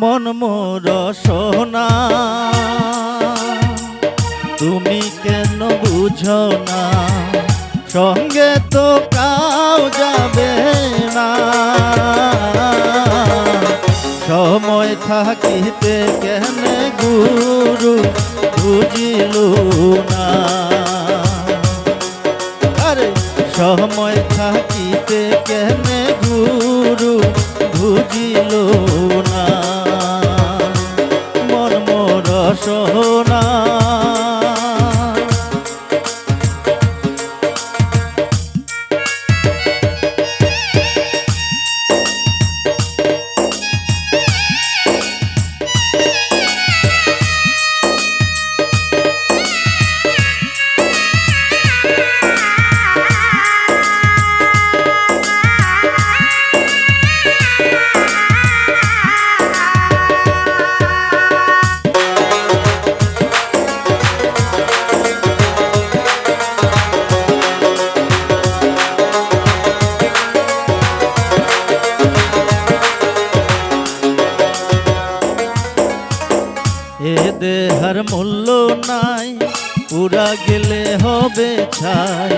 মন মোর সোনা। তুমি কেন বুঝো না সঙ্গে তো কাউ যাবে না। সময় থাকিতে কেন গুরু বুঝিল না? আরে, সময় থাকিতে কেন গুরু বুঝিল না? এ দেহার মূল্য নাই পুরা গেলে হবে ছাই।